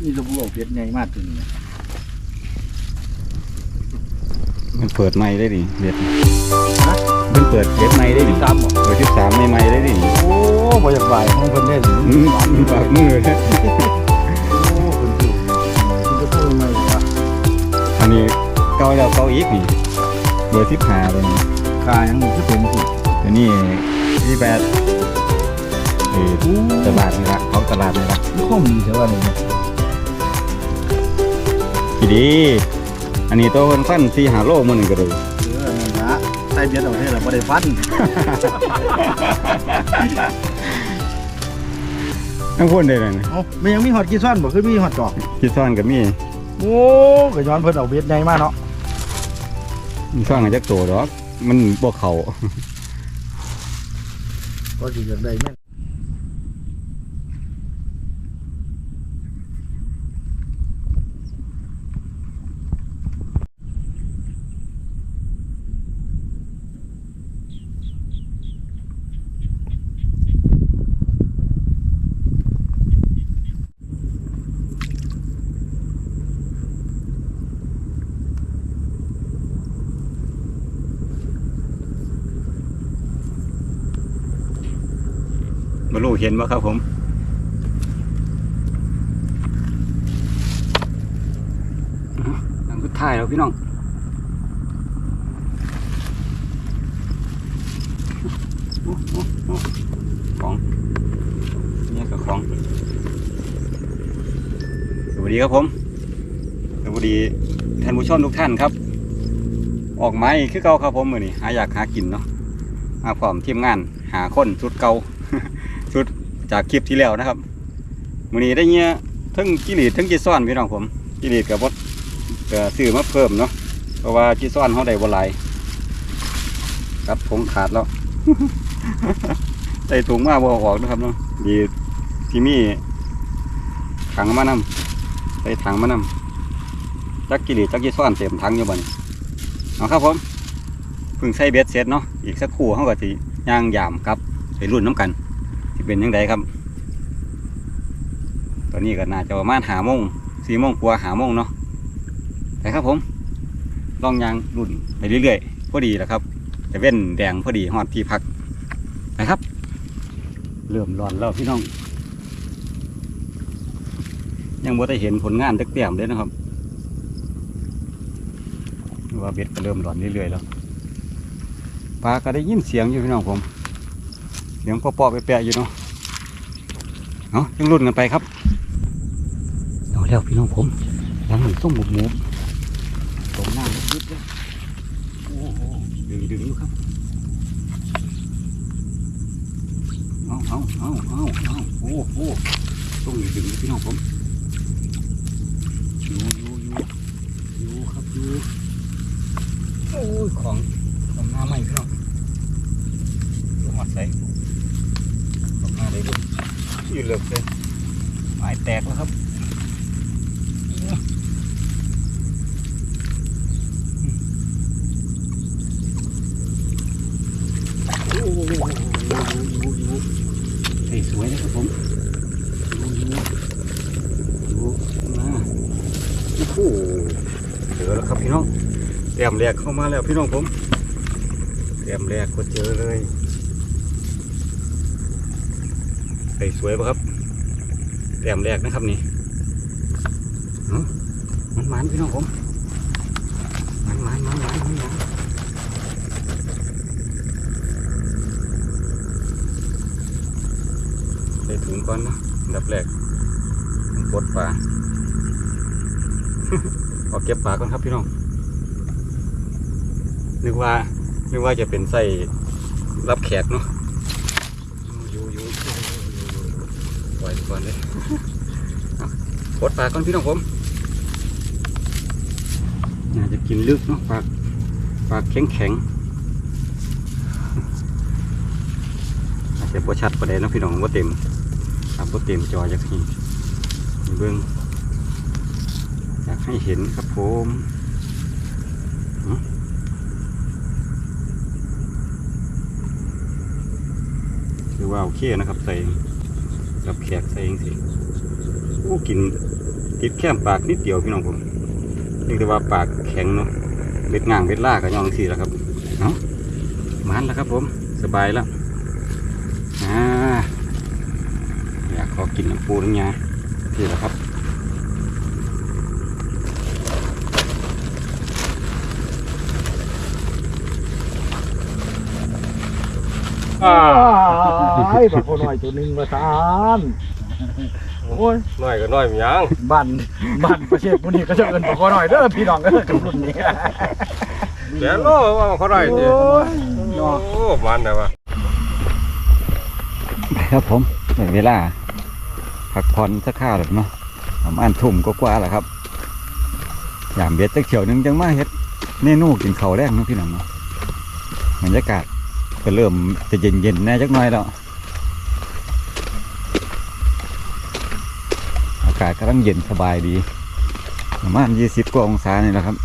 นี่จะบวกเพชรใหญ่มากถึงเนี่ยมันเปิดไม้ได้ดิเด็ดฮะมันเปิดเด็ดไม้ได้ดิตามบอกเปิดสิบสามไม้ได้ดิโอ้บ่อยากบ่ายของเพิ่นเล่นอืมมันปากมือนะโอ้เพิ่นถูกมันจะพูดยังไงวะอันนี้เกาแล้วเกาอีกนี่เบอร์สิบห้าเลยนี่คายังคือเป็นสิตัวนี้ที่แปด เออตลาดนี่ละของตลาดนี่ละนี่คมดีเท่าไหร่เนี่ยดีดี อันนี้ตัวคนฟันสี่หาโลมันนก็เลยเออนั่นละใส่เบียดเอาเท่าไหร่บ่ได้ฟันทั้งพ่นได้เลยนะเอ้ามันยังมีฮอดกีซ่อนบ่คือมีฮอดจอกคิดซ่อนกับมี โอ้ก็ย้อนเพิ่นเอาเบียดใหญ่มากเนาะมีซ่อนกับจักโตดอก มันบวกเขาก็สิอยากได้แม่ เห็นว่าครับผม หลังสุดท้ายแล้วพี่น้องของเนี่ยกับของ สวัสดีครับผม สวัสดีท่านผู้ชมทุกท่านครับ ออกไม้คือเก่าครับผมมือนี่หาอยากหากินเนาะมาพร้อมทีมงานหาคนชุดเก่าชุด จากคลิปที่แล้วนะครับมือนี้ได้เงี้ยทั้งกิริทั้งจีซ่อนพี่น้องผมกิริกับบดก็ซื้อมาเพิ่มเนาะเพราะว่าจีซ่อนเขาได้บหลายครับผมขาดแล้วใส่ถุงมาบ่อออกนะครับเนาะดีที่มีถังมานำใส่ถังมานำจักกิริจักยี่ซ้อนเต็มถังอยู่บ่นเอาครับผมเพิ่งใส่เบ็ดเสร็จเนาะอีกสักครู่เขาก็สิย่างยามครับไปรุ่นน้ำกัน เป็นยังไงครับ ตอนนี้ก็น่าจะประมาณหาโมงสี่โมงกว่าหาโมงเนาะไปครับผมลองยางรุ่นไปเรื่อยๆพอดีแหละครับ จะเว้นแดงพอดีหอดที่พักนะครับ เริ่มร้อนแล้วพี่น้อง ยังบ่ได้เห็นผลงานจักเตี่ยมเลยนะครับ ว่าเบ็ดก็เริ่มร้อนเรื่อยๆแล้วปลาก็ได้ยินเสียงอยู่พี่น้องผม สียงปอๆแปะๆอยู่เนาะเอายังรุ่นกันไปครับเอาแล้วพี่น้องผมยังหนึ่งส้มหมูหมูตรงหน้าลึกๆเลยโอ้โหดึงดึงๆอยู่ครับเอาเอาเอาเอาเอาโอ้โหต้องดึงๆพี่น้องผมอยู่อยู่อยู่อยู่ครับอยู่โอ้ยของของหน้าใหม่พี่น้องดูหัดใส่ ของหน้าเลยลูกยืนเหลิกเลยหมายแตกแล้วครับโอ้โหสวยนะครับผมดูดูมาโอ้โหเจอแล้วครับพี่น้องแต้มแรกเข้ามาแล้วพี่น้องผมแต้มแรกก็เจอเลย เฮ้ยสวยปะครับแต้มแรกนะครับนี่เอ้ามันมันพี่น้องผมมันมันมันมันมันมันใส่ถุงก่อนนะอันดับแรกปลดปลาเอาเก็บปลาก่อนครับพี่น้องนึกว่านึกว่าจะเป็นใส่รับแขกเนาะอยู่อยู่อยู่อยู่อยู่ปล่อย ก่อนเลยปดปลาก่อนพี่น้องผมน่าจะกินลึกเนาะปลาปลาแข็งแข็งอาจจะปวชัดประเด็นนะพี่น้องว่าเต็มครับรถเต็มจอจากที่เบื้องอยากให้เห็นครับผมอืมถือว่าโอเคนะครับใส่ กับแขกใส่เองสิโอ้กินติดแค่ปากนิดเดียวพี่น้องผมเรียกได้ว่าปากแข็งเนาะเบ็ดง่างเบ็ดล่าก็ย่องสิแล้วครับเนาะมันแล้วครับผมสบายแล้วอ่าอยากขอกินน้ำปูน้ำยาที่แล้วครับอ้า ยบักคนน้อยตัวหนึงมาทานโอ้ยน้อยก็น้อยมีหยังบ้านบ้านประเทศมุนี้ก็จะเอินบักคนน้อยเด้อพี่น้องเด้อกับรุ่นนี้เดี๋ยวโลว่าเขาได้โอ้ดิยโอ้มันนะวะไปครับผมได้เวลาพักผ่อนสักข้าวแล้วเนาะประมาณทุ่มก็กว่าๆแล้วครับยามเบ็ดตะเขียวหนึงจังมาเฮ็ดเมนูกินข้าวแรกเนาะพี่น้องเนาะบรรยากาศ ก็เริ่มจะเย็นๆแน่จักหน่อยแล้วอากาศกำลังเย็นสบายดีประมาณยี่สิบกว่าองศานี่แหละครับ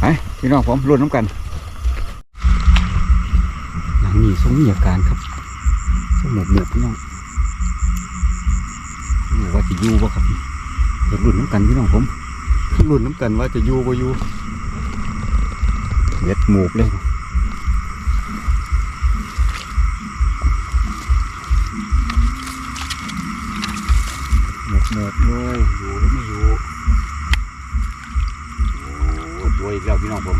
ไปพี่น้องผมรุ่นน้ำกัน หลังนี้ทรงมีอาการครับทรงหมกหมกพี่น้องรู้ว่าจะอยู่บ่ครับเดี๋ยวรุ่นน้ำกันพี่น้องผมรุ่นน้ำกันว่าจะอยู่บ่อยู่เล็ดหมูกเลย พี่น้องผม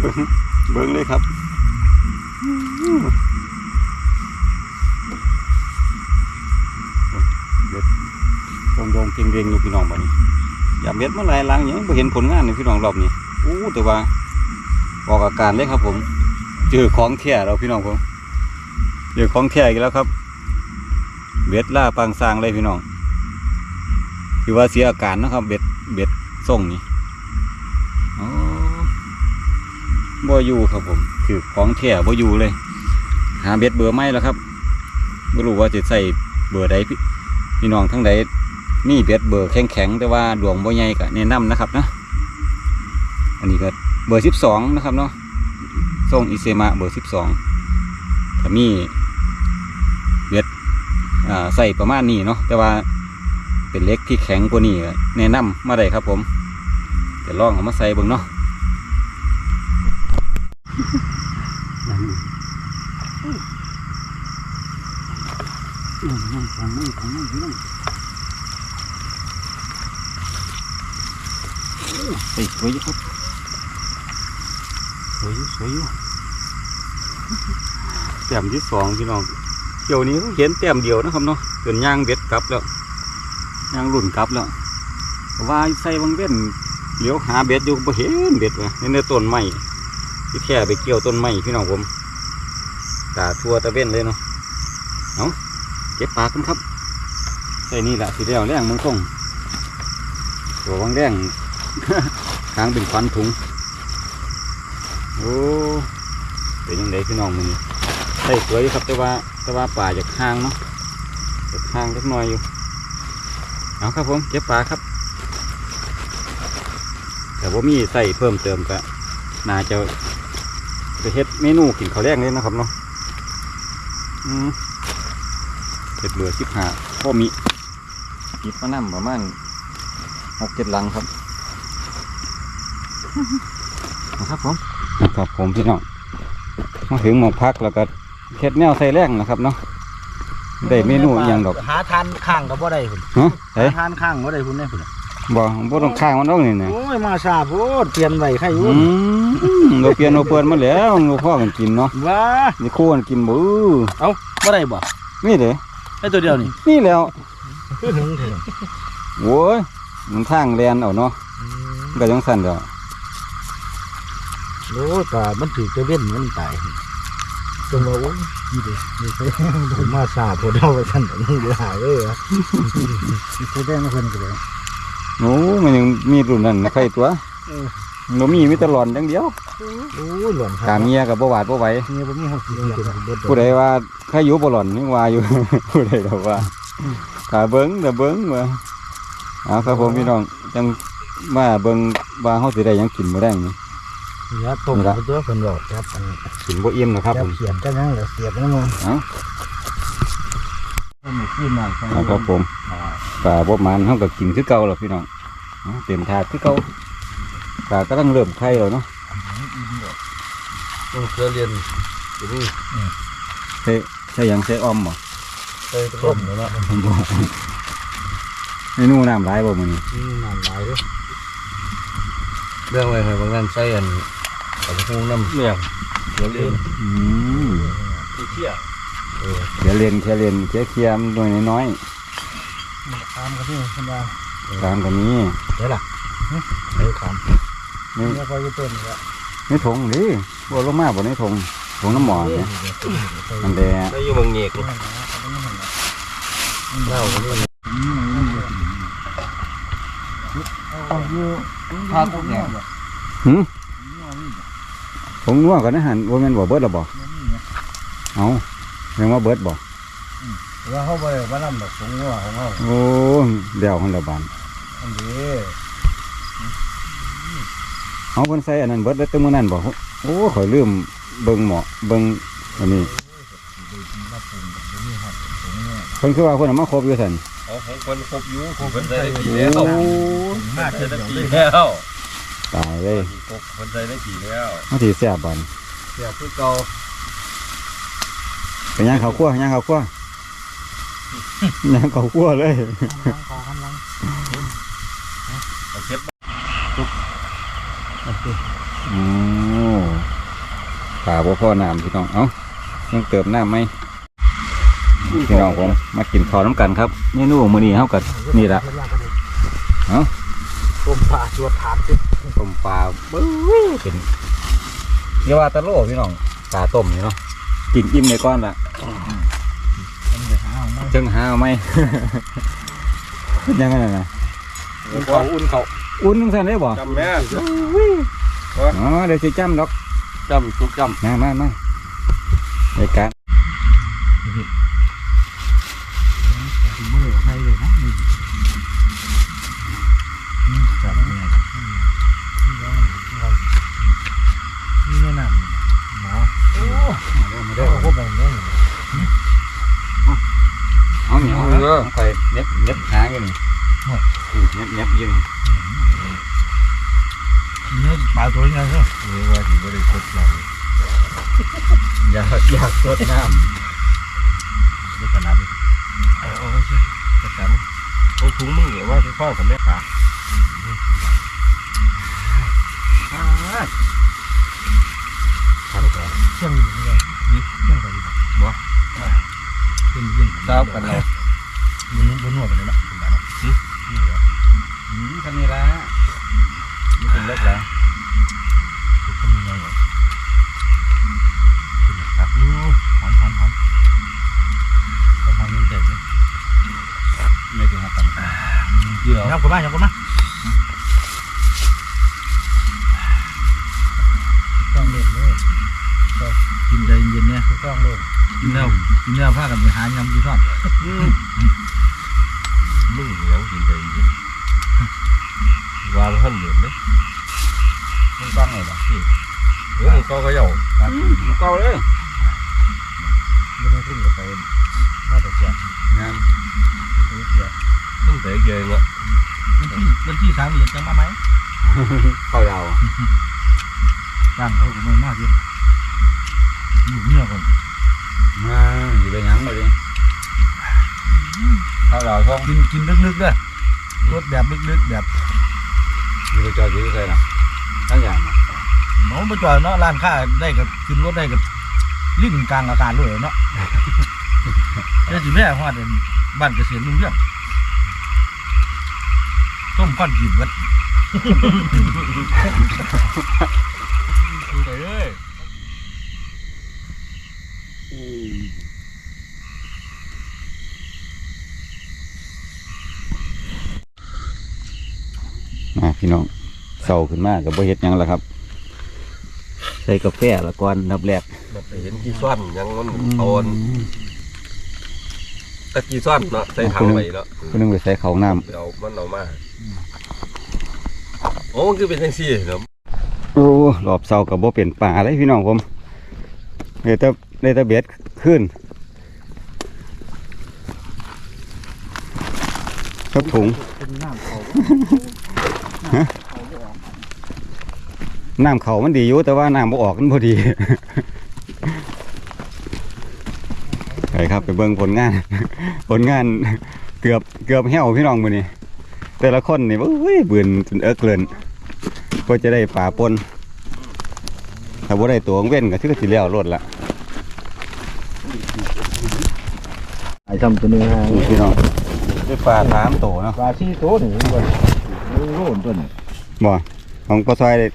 เบิ้งเบิ้งเลยครับโดงโดงเก่งเก่งอยู่พี่น้องบ่นี้อย่าเม็ดเมื่อไรล้างอยังไม่เห็นผลงานเลยพี่น้องรอบนี้อู้แต่ว่าออกอาการเลยครับ ผม เจอของแท้เราพี่น้องผมเจอของแท้อีกแล้วครับเบ็ดล่าปางซางเลยพี่น้อง คือว่าเสียอาการนะครับ เบ็ดเบ็ดส่งนี่อ๋อ บ่อยู่ครับผมคือของแท้บ่อยู่เลย หาเบ็ดเบอร์ไม่แล้วครับไม่รู้ว่าจะใส่เบอร์ใดพี่พี่น้องทั้งใดมีเบ็ดเบอร์แข็งแข็งๆแต่ว่าดวงบ่ใหญ่ก็แนะนำนะครับนะอันนี้ก็เบอร์สิบสองนะครับเนาะส่งอิเซมะเบอร์สิบสองถ้ามีเบ็ดอ่าใส่ประมาณนี้เนาะแต่ว่าเป็นเล็กที่แข็งกว่านี้แนะนำมาได้ครับผมจะลองเอามาใส่เบิ่งเนาะ นั่งนั่งฟังนั่งฟังนั่งพี่น้อง โอ้ใส่สวยอยู่ครับสวยอยู่สวยอยู่แต้มที่สองพี่น้องเกี่ยวนี้เห็นแต้มเดียวนะครับเนาะจนย่างเบ็ดกลับแล้วย่างรุ่นกลับแล้วว่าใส่บางเว้นเลี้ยวหาเบ็ดอยู่บ่เห็นเบ็ดว่ะในเนื้อต้นไม้ที่แค่ไปเกี่ยวต้นไม้พี่น้องผมตาทั่วตะเว้นเลยเนาะเก็บปลากันครับใส่นี่แหละสีเดียวแรงมึงส่งตัววังแรง ทางเป็นควันถุง โอ้ เป็นยังไงพี่น้องมึงใส่สวยอครับแต่ว่าแต่ว่าป่าจากห้างเนาะจากห้างเล็กน้อยอยู่ เอาครับผมเก็บปลาครับ แต่ว่ามีใส่เพิ่มเติมก็น่าจะไปเฮ็ดเมนูกินข้าวแรกเลยนะครับเนาะเห็ดเบือสิบหาพ่อมีกิบมานำประมาณหกเจ็ดลังครับ นะครับผมนะครับผมพี่น้องมาถึงหมองพักแล้วก็เฮ็ดแนวใส่แรงนะครับเนาะได้เมนูอหย่างดอกหาทานข้างก็บ่ได้พุ่นฮะเฮ้ยหาทานข้างบ่ได้พุ่นได้พุ่นน่ะบ่บ่ต้องข้างมันต้องนี่นะโอ้ยมาซาโพดเปลี่ยนไว้ใครอยู่อืมเราเปลี่ยนเราเปลี่ยนมาแล้วเราพ่อกันกินเนาะว้านี่คู่กันกินบ่เอ้าบ่ได้บ่นี่เด้ไอ้ตัวเดียวนี่นี่แล้วคือถึงถึงโว้ยมันทางแลนเอาเนาะก็จังสั่นเด้อ โอ้ยปลามันถือจะเว้นมันตายจงว่าโอ้ยนี่เด้นี่ใช่ผมมาซาโพดเอาไว้ซั่นแต่นี่เดือหายเลยอะสิได้มาเพิ่นก็เลยโอ้มันยังมีรุ่นนั้นนะใครตัวเออเรามีมิตรหลอนอย่างเดียวโอ้ยหล่อนกาเมียกับบ่หวาดบ่ไหวเมียบ่มีเฮาสิเก็บเบิดผู้ใดว่าใครอยู่บ่หลอนนี่ว่าอยู่ผู้ใดเราว่าตาเบิ้งแต่เบิ้งว่าเอาครับผมพี่น้องจังมาเบิ้งว่าเฮาสิได้หยังกินมื้อแรง นี่อย่าตกตัวเพิ่นบอกครับอันกินบ่อิ่มนะครับจัผบมเขียนจังนั้นแหละเสียบนั่นมันเอาขึ้นมาเอาครับผมปลาบ่มันเฮาก็กินคือเก่าแล้วพี่น้องเอาเต็มถาดคือเก่าปลากำลังเริ่มไข่แล้วเนาะต้องเสือเรียนอยู่นี่ใช่ใช่หยังใช่อ้อมบ่ไปต้มแล้วเนาะบ่เมนูน้ำหลายบ่มื้อนี้น้ำลายด้วยเรื่องไว้ให้บางนั้นใส่อัน กับหูน้ำเนี่ยเสือเรียนอืมเที่ยเดี๋ยวเรียนแค่เรียนแค่เคลียร์ๆหน่อยน้อยตามกันที่คนว่าๆตามกันนี้เดี๋ยวล่ะเดี๋ยวขามนี่แล้วก็จะต้นแล้วในถุงดิบ่ลงมาบ่ในถุงถุงน้ำหมอเนี่ยอันแดงได้อยู่บางเงียกเล่ากันนี่พาตุ๊กแกหึ ผงนัวกันนะหันว่าแม่นบ่เบิดหรอบ่เอายังว่าเบิดบ่ว่าเขาไปว่าน้ำดอกสงหัวของเขาโอ้เดี๋ยวหันละบานอันนี้เอาเพิ่นใส่อันนั้นเบิดแล้วแต่มื้อนั้นบ่โอ้ข่อยลืมเบิ่งหมอเบิ่งอันนี้เพิ่นคือว่าเพิ่นเอามาครบอยู่ซั่นเอาของคนครบอยู่คนใส่ได้ปีโอ้แล้วมากใส่เกินได้ไปปีแล้ว ตายเลยคนใส่ได้ปีแล้วมาสิแซ่บบันเสียคือเก่าเป็นย่างข้าวคั่วย่างข้าวคั่วย่างข้าวคั่วเลยขอคำลังเอาเก็บโอ้ป่าบ่พอน้ำพี่น้อง เอ้ายังเติมน้ำไหมพี่น้องผมมากินข้าวน้ำกันครับเมนูมื้อนี้เฮาก็นี่ล่ะเอ้าต้มปลาชวดถาดสิ ต้มปลาเบ้ยเป็นเรียกว่าตะโลพี่น้องปลาต้มนี่เนาะกินอิ่มในก้อนละมันจะหาเอาไหมจึงหาเอาไหมยังไงนะเขาอุ่นเขาอุ่นจังซั่นได้บ่จำแม่อ๋อเดี๋ยวสิจ้ำดอกจำทุกจมามามาในการ ถึงไม่ได้ใช้เลยนะนี่จับเนี่ยนี่แนะนำหมอ มาเดี๋เด้ยอวพวกแบบนี้เอาเหนียวเอาไปเน็บเน็บหางอยู่นี่เน็บเน็บอยู่นี่เนื้อปลาตัวยังไงเหรอำนี่ว่าถึงบริสุทธิ์เราอยากอยากสดน้ไม่ขนาดนี้เอาเอาใช่จะกันเอาถุงมือว่าจะฟ้องกับแม่ขาเชี่ยงอยู่นี่เลยเชี่ยงไปอยู่บ่ เชี่ยงยิงทราบกันเราบนบนหัวไปเลยนะคุณบ้านำอืมคันนี้ละนี่เป็นเล็กแล้วคือคนยังไงเหรอครับอู้หอมหอมหอมหอมหอมยังเจ๋งเลยไม่ถึงหักกันเดี๋ยวยับกันมายับกันมาต้องเล่นเลยกินใจเย็นเนี่ยต้องเล่นกินแล้ว กินแล้วพากันไปหายำกินทอดมึงยังกินได้ยินวางท่านเหลือไหมมึงฟังเลยบ่พี่เออก็เขย่ามึงเก่าเลยไม่ต้องขึ้นกับไปน่าจะเสียงามเสียตั้งแต่เกยเนาะวันที่วันที่สามเหรียญจะมาไหมเข้ายาวตั้งเขาก็ไม่มากอยู่อยู่เงียบก่อนมา ข้ายาวท้องกินกินลึกๆด้วยรสแบบลึกๆแบบอยู่ไปจอดอยู่ที่ไหนนะทั้งอย่างนะหมอมาจอดเนาะร้านค้าได้กับขึ้นรถได้กับลิ้นกลางอากาศเลยเนาะเจ้าจีแม่ฮอดบ้านเกษียณลุงเรื่องต้มก้อนกีบเบิด ไปเลย อ่า พี่น้องเศร้าขึ้นมากกับบ่เฮ็ดหยังล่ะครับ ใส่กาแฟละก่อนนับแรกแบบเห็นกี่ซ้อนยังมันเอาอันตะกี้ซ้อนเนาะใส่ถังไปแล้วก็นึงไปใส่เขาวน้เดี๋ยวมันเอามาโอ้มันคือเป็นจังซี่เนาะำโอ้รอบเศร้ากับบ่เป็นป่าเลยพี่น้องผมเลยแต่เลยแต่เบ็ดขึ้นกับถุงเป็นน้ำเขา น้ำเขามันดีอยู่แต่ว่าน้ำบ่ออกมันพอดีไปครับไปเบิ่งผลงาน ผลงานเกือบเกือบแห้วพี่น้องมื้อนี้แต่ละคนนี่เอ้ยบืนจนเอิกเลินก็จะได้ป่าปนถ้าบ่ได้ตัวเว้นก็ถือว่าสิแล้วรถละไอ้ทำตัวนึงฮะนี่พี่น้องได้ปลาสามตัวเนาะปลาซี่โตนี่มัน มันโล่นตัวนี่บ่ของปลาซอยได้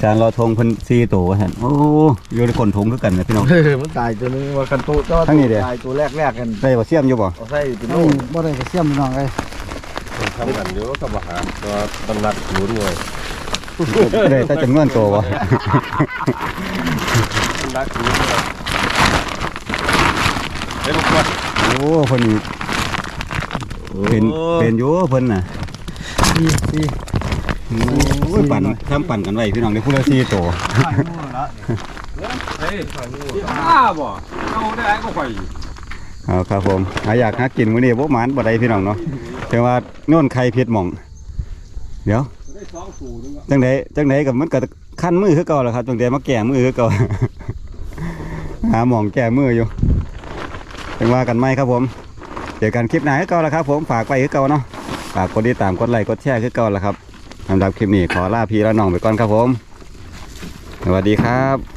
สารรอทงเพิ่น4ตัวว่าซั่นโอ้อยู่ในคนทงคือกันนะพี่น้องเฮ้ยมันตายตัวนึงว่ากันโตเจ้าทั้งนี้เด้ ตายตัวแรกแรกๆกันได้บ่เสียมอยู่บ่เอาใส่เป็นโอ้โล่นบ่ได้ก็เสียมพี่น้องเอ้ยทำกันอยู่กับว่าหาตัวต้องรัดศูนย์เลยได้แต่จำนวนตัวบ่รัดศูนย์เลยเฮ้ยลูกบอลโอ้เพิ่นเป็นเป็นอยู่เพิ่นน่ะ สี่สี่โอ้ยปั่นทำปั่นกันไว้พี่น้องได้ผู้ละ4ตัวเฮ้ยบ้าบ่เอาได้ก็ไปเอาครับผมหาอยากหากินมื้อนี้บ่หมานบ่ได้พี่น้องเนาะแต่ว่าโน่นไข่ผิดหม่อง เดี๋ยวได้สองสูนึงจังไดจังไดกับมันก็คันมือคือเก่าแหละครับจังไดมาแก้มือคือเก่าหาหมองแก้มืออยู่จังว่ากันไหมครับผมเจอกันคลิปหน้าคือเก่าแล้วครับ ผมฝากไปคือเก่าเนาะ ฝากกดติดตามกดไลค์กดแชร์คือเก่าแล้วครับสำหรับคลิปนี้ขอลาพี่และน้องไปก่อนครับผม สวัสดีครับ